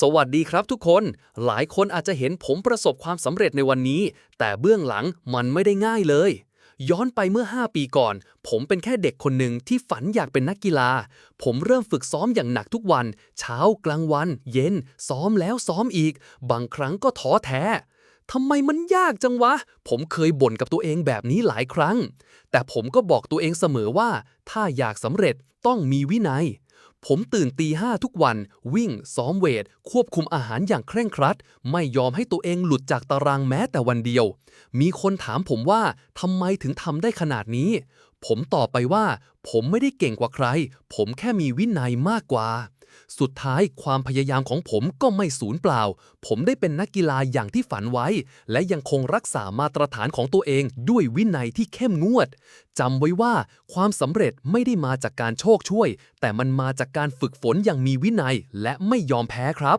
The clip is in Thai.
สวัสดีครับทุกคน หลายคนอาจจะเห็นผมประสบความสำเร็จในวันนี้ แต่เบื้องหลังมันไม่ได้ง่ายเลย ย้อนไปเมื่อ 5 ปีก่อน ผมเป็นแค่เด็กคนหนึ่งที่ฝันอยากเป็นนักกีฬา ผมเริ่มฝึกซ้อมอย่างหนักทุกวัน เช้ากลางวัน เย็น ซ้อมแล้วซ้อมอีก บางครั้งก็ท้อแท้ทำไมมันยากจังวะ ผมเคยบ่นกับตัวเองแบบนี้หลายครั้ง แต่ผมก็บอกตัวเองเสมอว่า ถ้าอยากสำเร็จต้องมีวินัย ผมตื่นตีห้าทุกวัน วิ่ง ซ้อมเวท ควบคุมอาหารอย่างเคร่งครัด ไม่ยอมให้ตัวเองหลุดจากตารางแม้แต่วันเดียว มีคนถามผมว่าทำไมถึงทำได้ขนาดนี้ ผมตอบไปว่า ผมไม่ได้เก่งกว่าใคร ผมแค่มีวินัยมากกว่า สุดท้ายความพยายามของผมก็ไม่สูญเปล่า ผมได้เป็นนักกีฬาอย่างที่ฝันไว้ และยังคงรักษามาตรฐานของตัวเองด้วยวินัยที่เข้มงวดจำไว้ว่าความสำเร็จไม่ได้มาจากการโชคช่วย แต่มันมาจากการฝึกฝนอย่างมีวินัยและไม่ยอมแพ้ครับ